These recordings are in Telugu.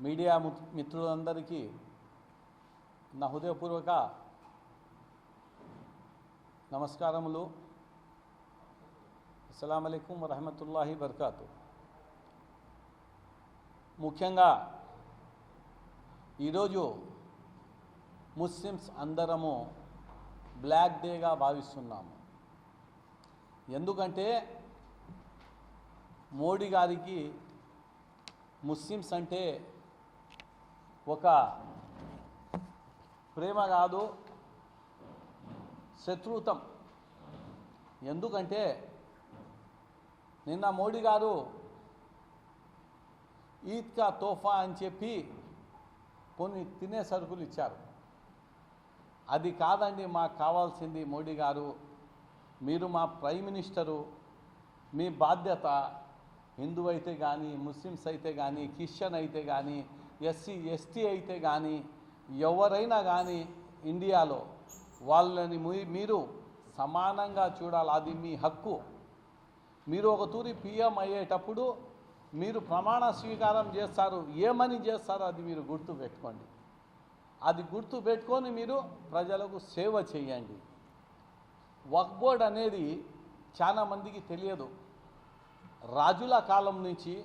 మీడియా మిత్రులందరికీ నా హృదయపూర్వక నమస్కారములు. అస్సలం అయికం వరహమతుల్లాహి బర్కాతు ముఖ్యంగా ఈరోజు ముస్లిమ్స్ అందరము బ్లాక్ డేగా భావిస్తున్నాము. ఎందుకంటే మోడీ గారికి ముస్లిమ్స్ అంటే ఒక ప్రేమ కాదు శత్రుతం ఎందుకంటే నిన్న మోడీ గారు ఈద్కా తోఫా అని చెప్పి కొన్ని తినే సరుకులు ఇచ్చారు. అది కాదండి మాకు కావాల్సింది మోడీ గారు. మీరు మా ప్రైమ్ మినిస్టరు మీ బాధ్యత హిందూ అయితే కానీ ముస్లిమ్స్ అయితే కానీ క్రిస్టియన్ అయితే కానీ ఎస్సీ ఎస్టీ అయితే కానీ ఎవరైనా కానీ ఇండియాలో వాళ్ళని మీరు సమానంగా చూడాలి. అది మీ హక్కు. మీరు ఒక తూరి పిఎం అయ్యేటప్పుడు మీరు ప్రమాణ స్వీకారం చేస్తారు. ఏమని చేస్తారు అది మీరు గుర్తు పెట్టుకోండి. అది గుర్తు పెట్టుకొని మీరు ప్రజలకు సేవ చేయండి. వక్ బోర్డ్ అనేది చాలా మందికి తెలియదు. రాజుల కాలం నుంచి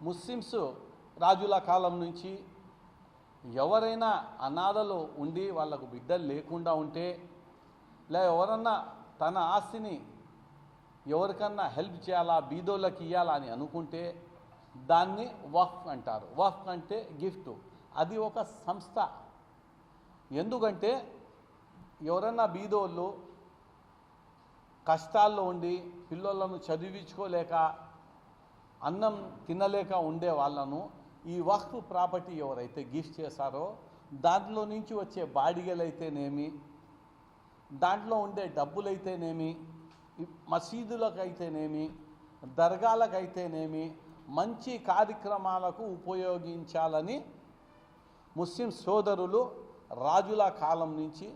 ముస్లిమ్స్ రాజుల కాలం నుంచి ఎవరైనా అనాథలు ఉండి వాళ్ళకు బిడ్డలు లేకుండా ఉంటే లే ఎవరన్నా తన ఆస్తిని ఎవరికన్నా హెల్ప్ చేయాలా బీదోళ్ళకి ఇవ్వాలా అని అనుకుంటే దాన్ని వఫ్ అంటారు. వఫ్ అంటే గిఫ్ట్. అది ఒక సంస్థ. ఎందుకంటే ఎవరన్నా బీదోళ్ళు కష్టాల్లో ఉండి పిల్లలను చదివించుకోలేక అన్నం తినలేక ఉండే వాళ్ళను ఈ వక్ఫ్ ప్రాపర్టీ ఎవరైతే గిఫ్ట్ చేశారో దాంట్లో నుంచి వచ్చే బాడిగలైతేనేమి దాంట్లో ఉండే డబ్బులైతేనేమి మసీదులకైతేనేమి దర్గాలకైతేనేమి మంచి కార్యక్రమాలకు ఉపయోగించాలని ముస్లిం సోదరులు రాజుల కాలం నుంచి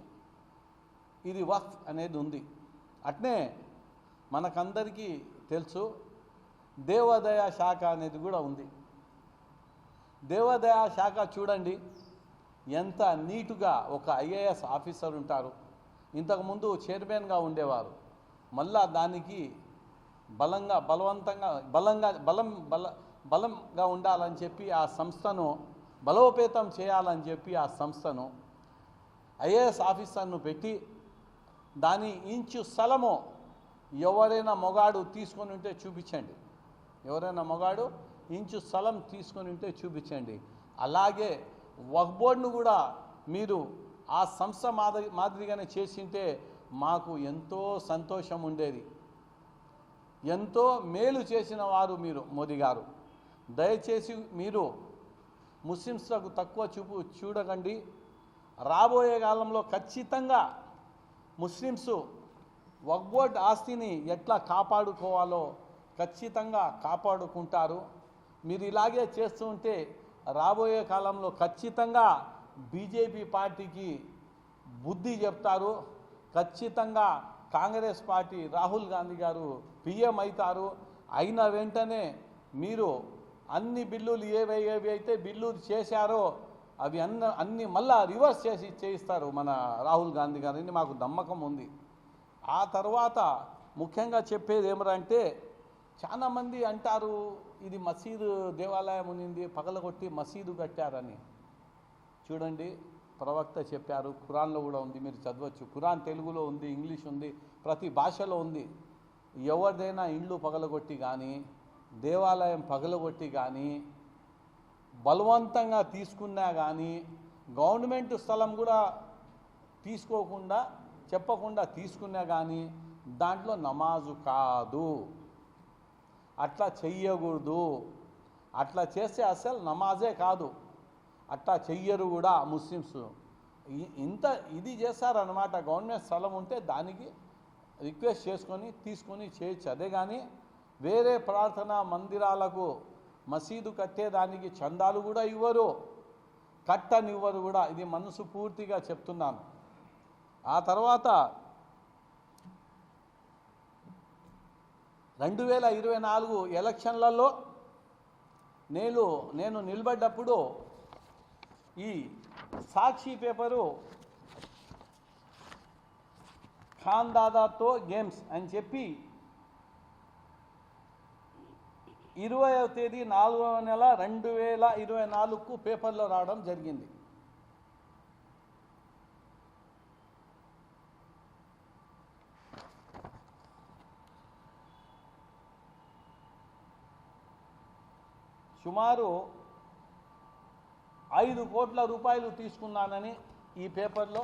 ఇది వక్ఫ్ అనేది ఉంది. అట్నే మనకందరికీ తెలుసు దేవాదాయ శాఖ అనేది కూడా ఉంది. దేవాదాయ శాఖ చూడండి ఎంత నీటుగా ఒక ఐఏఎస్ ఆఫీసర్ ఉంటారు. ఇంతకుముందు చైర్మన్గా ఉండేవారు. మళ్ళా దానికి బలంగా బలవంతంగా బలంగా బలం బల బలంగా ఉండాలని చెప్పి ఆ సంస్థను బలోపేతం చేయాలని చెప్పి ఆ సంస్థను ఐఏఎస్ ఆఫీసర్ను పెట్టి దాని ఇంచు స్థలము ఎవరైనా మొగాడు తీసుకొని ఉంటే చూపించండి. ఎవరైనా మగాడు ఇంచు స్థలం తీసుకొని ఉంటే చూపించండి. అలాగే వక్ బోర్డును కూడా మీరు ఆ సంస్థ మాదిరి మాదిరిగానే చేసింటే మాకు ఎంతో సంతోషం ఉండేది. ఎంతో మేలు చేసిన వారు మీరు మోదీ గారు. దయచేసి మీరు ముస్లిమ్స్లకు తక్కువ చూపు చూడకండి. రాబోయే కాలంలో ఖచ్చితంగా ముస్లిమ్స్ వక్బోర్డ్ ఆస్తిని ఎట్లా కాపాడుకోవాలో ఖచ్చితంగా కాపాడుకుంటారు. మీరు ఇలాగే చేస్తూ ఉంటే రాబోయే కాలంలో ఖచ్చితంగా బీజేపీ పార్టీకి బుద్ధి చెప్తారు. ఖచ్చితంగా కాంగ్రెస్ పార్టీ రాహుల్ గాంధీ గారు పిఎం అవుతారు. అయిన వెంటనే మీరు అన్ని బిల్లులు ఏవి ఏవి అయితే బిల్లులు చేశారో అవి అన్న అన్ని మళ్ళా రివర్స్ చేసి చేయిస్తారు మన రాహుల్ గాంధీ గారిని మాకు నమ్మకం ఉంది. ఆ తర్వాత ముఖ్యంగా చెప్పేది ఏమరంటే చాలామంది అంటారు ఇది మసీదు దేవాలయం ఉన్నింది పగలగొట్టి మసీదు కట్టారని. చూడండి ప్రవక్త చెప్పారు ఖురాన్లో కూడా ఉంది మీరు చదవచ్చు. ఖురాన్ తెలుగులో ఉంది ఇంగ్లీష్ ఉంది ప్రతి భాషలో ఉంది. ఎవరిదైనా ఇండ్లు పగలగొట్టి కానీ దేవాలయం పగలగొట్టి కానీ బలవంతంగా తీసుకున్నా కానీ గవర్నమెంట్ స్థలం కూడా తీసుకోకుండా చెప్పకుండా తీసుకున్నా కానీ దాంట్లో నమాజు కాదు. అట్లా చెయ్యకూడదు. అట్లా చేస్తే అసలు నమాజే కాదు. అట్లా చెయ్యరు కూడా ముస్లిమ్స్. ఇంత ఇది చేస్తారనమాట గవర్నమెంట్ స్థలం ఉంటే దానికి రిక్వెస్ట్ చేసుకొని తీసుకొని చేయొచ్చు. అదే కానీ వేరే ప్రార్థనా మందిరాలకు మసీదు కట్టేదానికి చందాలు కూడా ఇవ్వరు. కట్టనివ్వరు కూడా. ఇది మనసు పూర్తిగా చెప్తున్నాను. ఆ తర్వాత రెండు వేల ఇరవై నాలుగు ఎలక్షన్లలో నేను నేను నిలబడ్డప్పుడు ఈ సాక్షి పేపరు ఖాన్ దాదాతో గేమ్స్ అని చెప్పి ఇరవైవ తేదీ నాలుగవ నెల రెండు వేల ఇరవై నాలుగుకు పేపర్లో రావడం జరిగింది. సుమారు ఐదు కోట్ల రూపాయలు తీసుకున్నానని ఈ పేపర్లో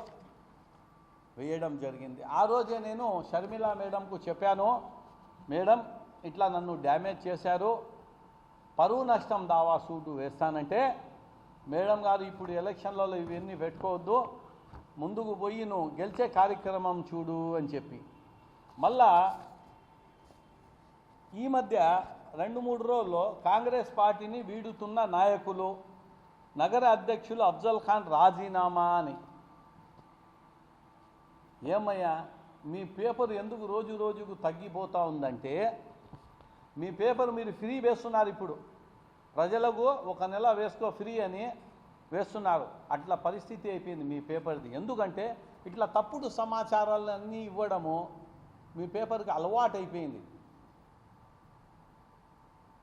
వేయడం జరిగింది. ఆ రోజే నేను షర్మిల మేడంకు చెప్పాను మేడం ఇట్లా నన్ను డ్యామేజ్ చేశారు పరువు నష్టం దావా సూటు వేస్తానంటే మేడం గారు ఇప్పుడు ఎలక్షన్లలో ఇవన్నీ పెట్టుకోవద్దు ముందుకు పోయి నువ్వు గెలిచే కార్యక్రమం చూడు అని చెప్పి. మళ్ళా ఈ మధ్య రెండు మూడు రోజుల్లో కాంగ్రెస్ పార్టీని వీడుతున్న నాయకులు నగర అధ్యక్షులు అఫ్జల్ ఖాన్ రాజీనామా అని. ఏమయ్యా మీ పేపర్ ఎందుకు రోజు రోజుకు తగ్గిపోతూ ఉందంటే మీ పేపర్ మీరు ఫ్రీ వేస్తున్నారు ఇప్పుడు. ప్రజలకు ఒక నెల వేసుకో ఫ్రీ అని వేస్తున్నారు. అట్లా పరిస్థితి అయిపోయింది మీ పేపర్ది. ఎందుకంటే ఇట్లా తప్పుడు సమాచారాలన్నీ ఇవ్వడము మీ పేపర్కి అలవాటు అయిపోయింది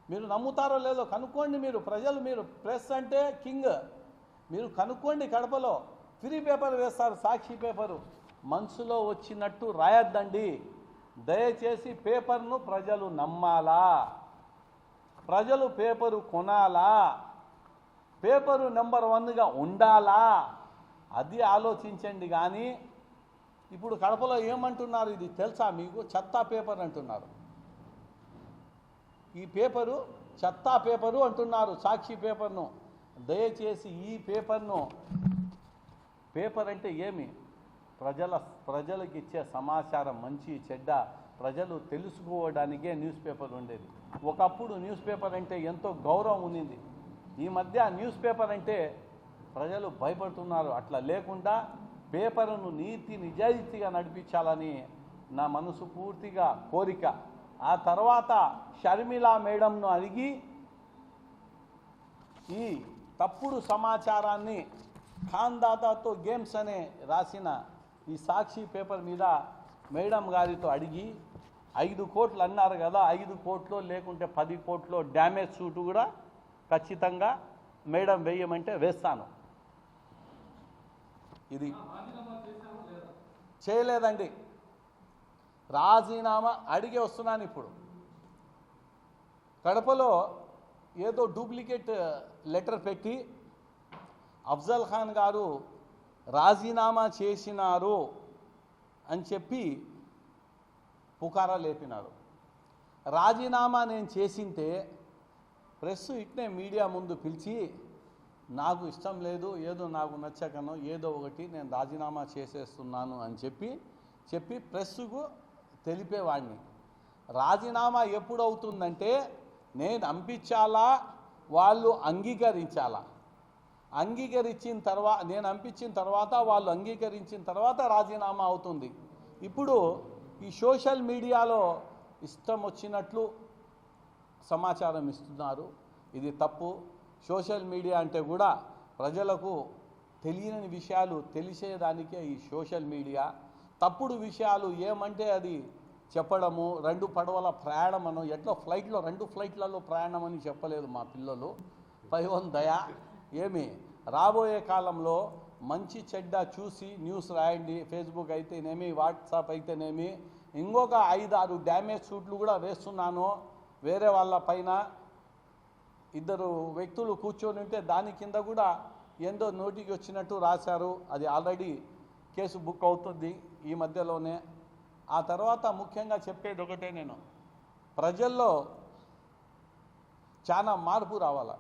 మీరు నమ్ముతారో లేదో కనుక్కోండి మీరు. ప్రజలు మీరు ప్రెస్ అంటే కింగ్. మీరు కనుక్కోండి కడపలో. ఫ్రీ పేపర్ వేస్తారు సాక్షి పేపరు. మనసులో వచ్చినట్టు రాయొద్దండి. దయచేసి పేపర్ను ప్రజలు నమ్మాలా? ప్రజలు పేపరు కొనాలా? పేపరు నెంబర్ వన్గా ఉండాలా? అది ఆలోచించండి కానీ ఇప్పుడు కడపలో ఏమంటున్నారు? ఇది తెలుసా మీకు? చెత్త పేపర్ అంటున్నారు. ఈ పేపరు చెత్తా పేపరు అంటున్నారు సాక్షి పేపర్ను. దయచేసి ఈ పేపర్ను. పేపర్ అంటే ఏమి? ప్రజల ప్రజలకు ఇచ్చే సమాచారం మంచి చెడ్డ ప్రజలు తెలుసుకోవడానికే న్యూస్ పేపర్ ఉండేది. ఒకప్పుడు న్యూస్ పేపర్ అంటే ఎంతో గౌరవం ఉండింది. ఈ మధ్య న్యూస్ పేపర్ అంటే ప్రజలు భయపడుతున్నారు. అట్లా లేకుండా పేపర్ను నీతి నిజాయితీగా నడిపించాలని నా మనసు పూర్తిగా కోరిక. ఆ తర్వాత షర్మిల మేడంను అడిగి ఈ తప్పుడు సమాచారాన్ని ఖాన్ దాదాతో గేమ్స్ అనే రాసిన ఈ సాక్షి పేపర్ మీద మేడం గారితో అడిగి ఐదు కోట్లు అన్నారు కదా ఐదు కోట్లు లేకుంటే పది కోట్లు డ్యామేజ్ సూటు కూడా ఖచ్చితంగా మేడం వేయమంటే వేస్తాను. ఇది. చేయలేదండి. రాజీనామా అడిగి వస్తున్నాను ఇప్పుడు. కడపలో ఏదో డూప్లికేట్ లెటర్ పెట్టి అఫ్జల్ ఖాన్ గారు రాజీనామా చేసినారు అని చెప్పి పుకారా లేపినారు. రాజీనామా నేను చేసింటే ప్రెస్ ఇట్నే మీడియా ముందు పిలిచి నాకు ఇష్టం లేదు ఏదో నాకు నచ్చకనో ఏదో ఒకటి నేను రాజీనామా చేసేస్తున్నాను అని చెప్పి చెప్పి ప్రెస్సుకు తెలిపేవాడిని రాజీనామా ఎప్పుడవుతుందంటే నేను అంపించాలా? వాళ్ళు అంగీకరించాలా? అంగీకరించిన తర్వాత నేను అంపించిన తర్వాత వాళ్ళు అంగీకరించిన తర్వాత రాజీనామా అవుతుంది. ఇప్పుడు ఈ సోషల్ మీడియాలో ఇష్టం వచ్చినట్లు సమాచారం ఇస్తున్నారు. ఇది తప్పు. సోషల్ మీడియా అంటే కూడా ప్రజలకు తెలియని విషయాలు తెలిసేదానికే ఈ సోషల్ మీడియా. తప్పుడు విషయాలు ఏమంటే అది చెప్పడము రెండు పడవల ప్రయాణం అను ఎట్లా ఫ్లైట్లో రెండు ఫ్లైట్లలో ప్రయాణం అని చెప్పలేదు మా పిల్లలు. పైవన్ దయా. ఏమి? రాబోయే కాలంలో మంచి చెడ్డ చూసి న్యూస్ రాయండి. ఫేస్బుక్ అయితేనేమి వాట్సాప్ అయితేనేమి. ఇంకొక ఐదారు డ్యామేజ్ సూట్లు కూడా వేస్తున్నాను. వేరే వాళ్ళ పైన ఇద్దరు వ్యక్తులు కూర్చొని ఉంటే దాని కింద కూడా ఏందో నోటికి వచ్చినట్టు రాశారు. అది ఆల్రెడీ కేసు బుక్ అవుతుంది. ఈ మధ్యలోనే. ఆ తర్వాత ముఖ్యంగా చెప్పేది ఒకటే నేను. ప్రజల్లో చాలా మార్పు రావాల.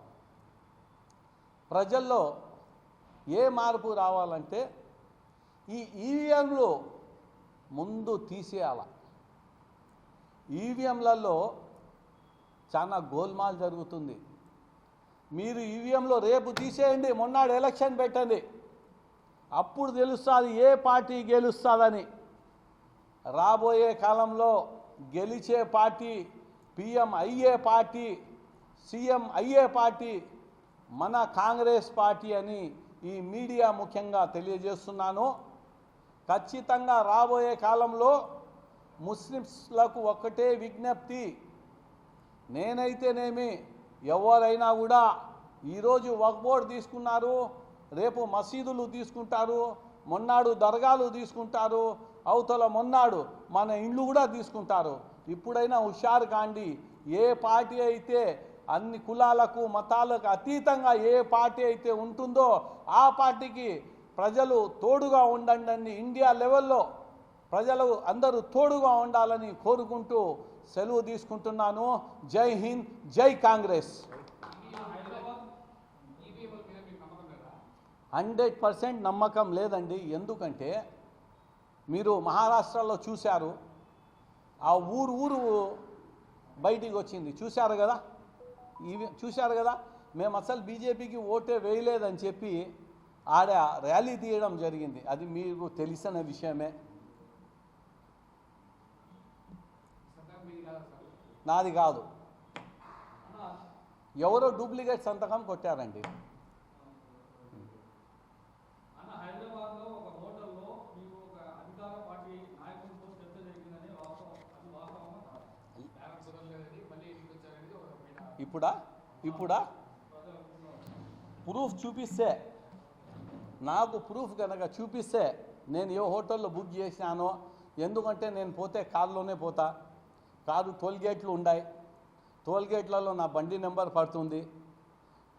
ప్రజల్లో ఏ మార్పు రావాలంటే ఈ ఈవీఎంలు ముందు తీసేయాల. ఈవీఎంలలో చాలా గోల్మాల్ జరుగుతుంది. మీరు ఈవీఎంలో రేపు తీసేయండి మొన్నాడు ఎలక్షన్ పెట్టండి. అప్పుడు తెలుస్తుంది ఏ పార్టీ గెలుస్తుందని. రాబోయే కాలంలో గెలిచే పార్టీ పిఎం అయ్యే పార్టీ సీఎం అయ్యే పార్టీ మన కాంగ్రెస్ పార్టీ అని ఈ మీడియా ముఖ్యంగా తెలియజేస్తున్నాను. ఖచ్చితంగా రాబోయే కాలంలో ముస్లిమ్స్లకు ఒక్కటే విజ్ఞప్తి నేనైతేనేమి ఎవరైనా కూడా ఈరోజు వక్ బోర్డు తీసుకున్నారు రేపు మసీదులు తీసుకుంటారు మొన్నాడు దర్గాలు తీసుకుంటారు అవతల మొన్నాడు మన ఇండ్లు కూడా తీసుకుంటారు. ఇప్పుడైనా హుషారు కాండి ఏ పార్టీ అయితే అన్ని కులాలకు మతాలకు అతీతంగా ఏ పార్టీ అయితే ఉంటుందో ఆ పార్టీకి ప్రజలు తోడుగా ఉండండి ఇండియా లెవెల్లో ప్రజలు అందరూ తోడుగా ఉండాలని కోరుకుంటూ సెలవు తీసుకుంటున్నాను. జై హింద్ జై కాంగ్రెస్. హండ్రెడ్ పర్సెంట్ నమ్మకం లేదండి. ఎందుకంటే మీరు మహారాష్ట్రలో చూశారు. ఆ ఊరు ఊరు బయటికి వచ్చింది. చూశారు కదా? ఇవి చూశారు కదా? మేము అసలు బీజేపీకి ఓటే వేయలేదని చెప్పి ఆడ ర్యాలీ తీయడం జరిగింది. అది మీకు తెలిసిన విషయమే. నాది కాదు. ఎవరో డూప్లికేట్ సంతకం కొట్టారండి అన్న హైదరాబాద్లో ఒక హోటల్లో మీకు ఒక అధికార పార్టీ నాయకులతో చర్చ జరిగిందని వాస్తవం అది వాస్తవమా కాదా? బ్యానర్ కుదరలేదని మళ్ళీ ఇంటికి వచ్చారనేది ఒక పైన ఇప్పుడా? ఇప్పుడా? ప్రూఫ్ చూపిస్తే. నాకు ప్రూఫ్ కనుక చూపిస్తే నేను ఏ హోటల్లో బుక్ చేసినానో ఎందుకంటే నేను పోతే కారులోనే పోతా. కారు టోల్ గేట్లు ఉన్నాయి టోల్ గేట్లలో నా బండి నెంబర్ పడుతుంది.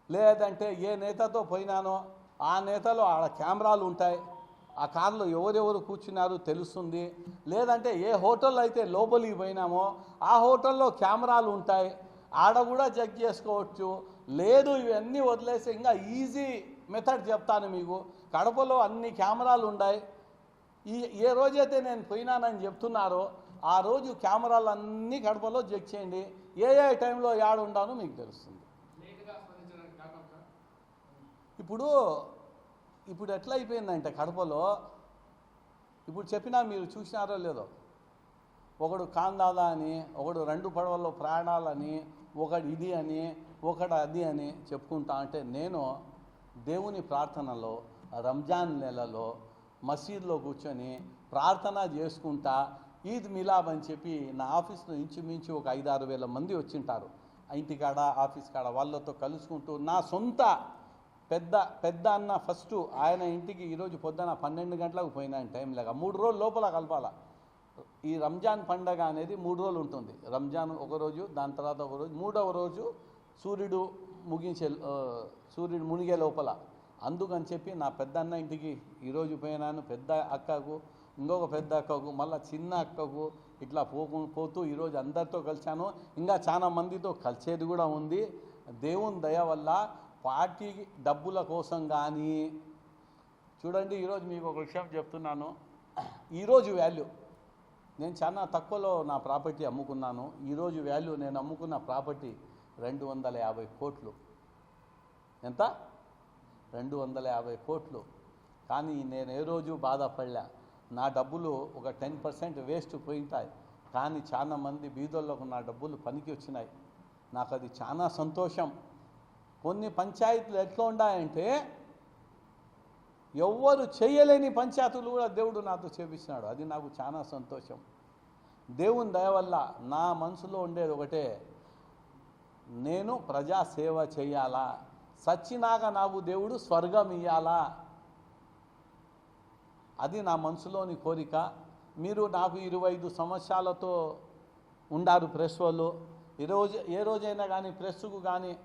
లేదంటే ఏ నేతతో పోయినానో ఆ నేతలో ఆడ కెమెరాలు ఉంటాయి. ఆ కారులో ఎవరెవరు కూర్చున్నారు తెలుస్తుంది. లేదంటే ఏ హోటల్ అయితే లోపలికి పోయినామో ఆ హోటల్లో కెమెరాలు ఉంటాయి. ఆడ కూడా చెక్ చేసుకోవచ్చు. లేదు ఇవన్నీ వదిలేసి ఇంకా ఈజీ మెథడ్ చెప్తాను మీకు. కడపలో అన్ని కెమెరాలు ఉన్నాయి ఈ ఏ రోజైతే నేను పోయినానని చెప్తున్నారో ఆ రోజు కెమెరాలు అన్నీ కడపలో చెక్ చేయండి. ఏ ఏ టైంలో యాడ్ ఉండానో మీకు తెలుస్తుంది. ఇప్పుడు ఇప్పుడు ఎట్లా అయిపోయిందంటే కడపలో ఇప్పుడు చెప్పినా మీరు చూసినారో లేదో ఒకడు కాందాదా అని ఒకడు రెండు పడవల్లో ప్రాణాలని ఒకడు ఇది అని ఒకడు అది అని చెప్పుకుంటా అంటే నేను దేవుని ప్రార్థనలో రంజాన్ నెలలో మసీద్లో కూర్చొని ప్రార్థన చేసుకుంటా ఈద్ మిలాబ్ అని చెప్పి నా ఆఫీస్లో ఇంచుమించు ఒక ఐదారు వేల మంది వచ్చింటారు. ఇంటికాడ ఆఫీస్ కాడ వాళ్ళతో కలుసుకుంటూ నా సొంత పెద్ద పెద్ద అన్న ఫస్ట్ ఆయన ఇంటికి ఈరోజు పొద్దున పన్నెండు గంటలకు పోయినా టైం లేక మూడు రోజులు లోపల కలపాల. ఈ రంజాన్ పండగ అనేది మూడు రోజులు ఉంటుంది. రంజాన్ ఒక రోజు దాని తర్వాత ఒక రోజు మూడవ రోజు సూర్యుడు ముగించే సూర్యుడు మునిగే లోపల. అందుకని చెప్పి నా పెద్ద అన్న ఇంటికి ఈరోజు పోయినాను పెద్ద అక్కకు ఇంకొక పెద్ద అక్కకు మళ్ళీ చిన్న అక్కకు ఇట్లా పోకు పోతూ ఈరోజు అందరితో కలిశాను. ఇంకా చాలా మందితో కలిసేది కూడా ఉంది. దేవుని దయ వల్ల పార్టీ డబ్బుల కోసం కానీ చూడండి ఈరోజు మీకు ఒక విషయం చెప్తున్నాను. ఈరోజు వాల్యూ నేను చాలా తక్కువలో నా ప్రాపర్టీ అమ్ముకున్నాను. ఈరోజు వాల్యూ నేను అమ్ముకున్న ప్రాపర్టీ రెండు వందల యాభై కోట్లు. ఎంత? రెండు వందల యాభై కోట్లు. కానీ నేను ఏ రోజు బాధపడలే. నా డబ్బులు ఒక టెన్ పర్సెంట్ వేస్ట్ పోయింటాయి. కానీ చాలా మంది బీదోళ్ళకు నా డబ్బులు పనికి వచ్చినాయి. నాకు అది చాలా సంతోషం. కొన్ని పంచాయతీలు ఎట్లా ఉన్నాయంటే ఎవ్వరు చేయలేని పంచాయతీలు కూడా దేవుడు నాతో చేపించినాడు అది నాకు చాలా సంతోషం. దేవుని దయ వల్ల నా మనసులో ఉండేది ఒకటే నేను ప్రజాసేవ చేయాలా? సచ్చినాక నాకు దేవుడు స్వర్గం ఇయ్యాలా? అది నా మనసులోని కోరిక. మీరు నాకు ఇరవై ఐదు సంవత్సరాలతో ఉండారు ప్రెస్ వాళ్ళు. ఈరోజు ఏ రోజైనా కానీ ప్రెస్కు కానీ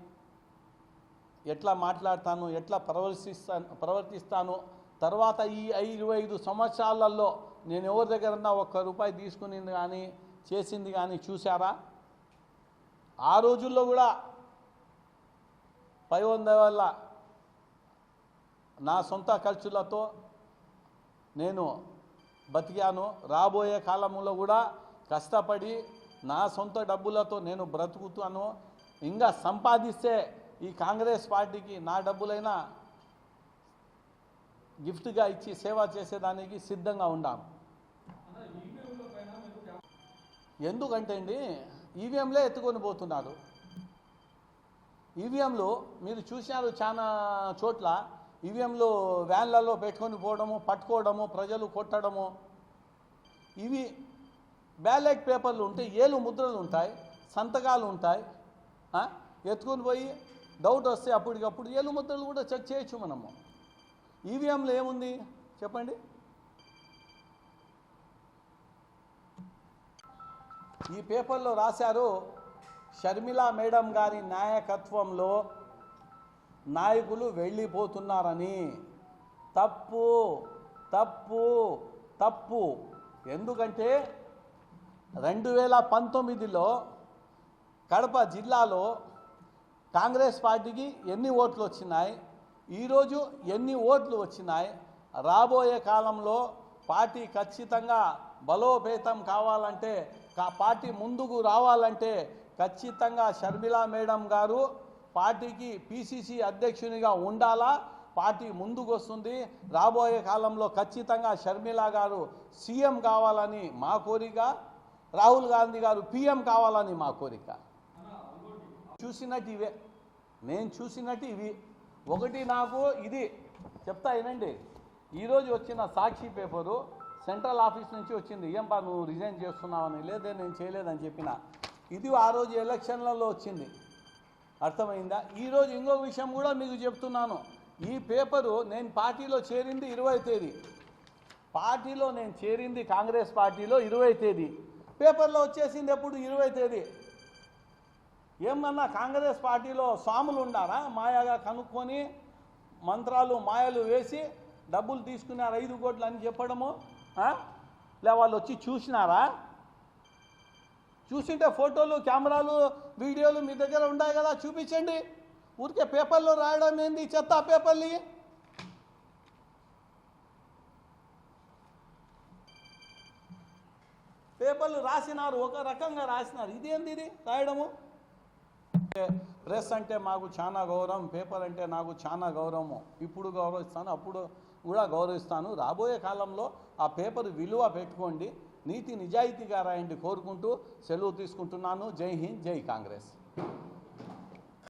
ఎట్లా మాట్లాడతాను ఎట్లా ప్రవర్తిస్తాను ప్రవర్తిస్తాను? తర్వాత ఈ ఐ- ఇరవై ఐదు సంవత్సరాలలో నేను ఎవరి దగ్గరన్నా ఒక్క రూపాయి తీసుకునింది కానీ చేసింది కానీ చూసారా ఆ రోజుల్లో కూడా పై వంద వల్ల నా సొంత ఖర్చులతో నేను బతికాను. రాబోయే కాలంలో కూడా కష్టపడి నా సొంత డబ్బులతో నేను బ్రతుకుతాను. ఇంకా సంపాదిస్తే ఈ కాంగ్రెస్ పార్టీకి నా డబ్బులైనా గిఫ్ట్గా ఇచ్చి సేవ చేసేదానికి సిద్ధంగా ఉన్నాను ఎందుకంటే అండి ఈవీఎంలే ఎత్తుకొని పోతున్నారు. ఈవీఎంలు మీరు చూసినారు చాలా చోట్ల ఈవీఎంలు వ్యాన్లలో పెట్టుకొని పోవడము పట్టుకోవడము ప్రజలు కొట్టడము. ఇవి బ్యాలెట్ పేపర్లు ఉంటాయి ఏలు ముద్రలు ఉంటాయి సంతకాలు ఉంటాయి ఎత్తుకొని పోయి డౌట్ వస్తే అప్పటికప్పుడు ఏలు ముద్రలు కూడా చెక్ చేయొచ్చు మనము. ఈవీఎంలో ఏముంది? చెప్పండి. ఈ పేపర్లో రాశారు షర్మిల మేడం గారి నాయకత్వంలో నాయకులు వెళ్ళిపోతున్నారని. తప్పు తప్పు తప్పు. ఎందుకంటే రెండు వేల పంతొమ్మిదిలో కడప జిల్లాలో కాంగ్రెస్ పార్టీకి ఎన్ని ఓట్లు వచ్చినాయి? ఈరోజు ఎన్ని ఓట్లు వచ్చినాయి? రాబోయే కాలంలో పార్టీ ఖచ్చితంగా బలోపేతం కావాలంటే పార్టీ ముందుకు రావాలంటే ఖచ్చితంగా షర్మిలా మేడం గారు పార్టీకి పిసిసి అధ్యక్షునిగా ఉండాలా? పార్టీ ముందుకు వస్తుంది. రాబోయే కాలంలో ఖచ్చితంగా షర్మిల గారు సీఎం కావాలని మా కోరిక. రాహుల్ గాంధీ గారు పిఎం కావాలని మా కోరిక. చూసినట్టు ఇవే. నేను చూసినట్టు ఇవి. ఒకటి నాకు ఇది. చెప్తా వినండి. ఈరోజు వచ్చిన సాక్షి పేపరు సెంట్రల్ ఆఫీస్ నుంచి వచ్చింది. ఏం పా నువ్వు రిజైన్ చేస్తున్నావని? లేదే నేను చేయలేదని చెప్పిన. ఇది ఆ రోజు ఎలక్షన్లలో వచ్చింది. అర్థమైందా? ఈరోజు ఇంకో విషయం కూడా మీకు చెప్తున్నాను. ఈ పేపరు నేను పార్టీలో చేరింది ఇరవై తేదీ. పార్టీలో నేను చేరింది కాంగ్రెస్ పార్టీలో ఇరవై తేదీ. పేపర్లో వచ్చేసింది ఎప్పుడు? ఇరవై తేదీ. ఏమన్నా కాంగ్రెస్ పార్టీలో స్వాములు ఉండారా? మాయాగా కనుక్కొని మంత్రాలు మాయలు వేసి డబ్బులు తీసుకున్నారు ఐదు కోట్లు అని చెప్పడము లే వాళ్ళు వచ్చి చూసినారా? చూసింటే ఫోటోలు కెమెరాలు వీడియోలు మీ దగ్గర ఉన్నాయి కదా చూపించండి. ఊరికే పేపర్లో రాయడం ఏంది? చెత్త పేపర్లు? పేపర్లు రాసినారు ఒక రకంగా రాసినారు. ఇదేంది ఇది? రాయడము? ప్రెస్ అంటే మాకు చాలా గౌరవం పేపర్ అంటే నాకు చాలా గౌరవము. ఇప్పుడు గౌరవిస్తాను అప్పుడు కూడా గౌరవిస్తాను. రాబోయే కాలంలో ఆ పేపర్ విలువ పెట్టుకోండి. నీతి నిజాయితీగా రాయండి కోరుకుంటూ సెలవు తీసుకుంటున్నాను. జై హింద్ జై కాంగ్రెస్.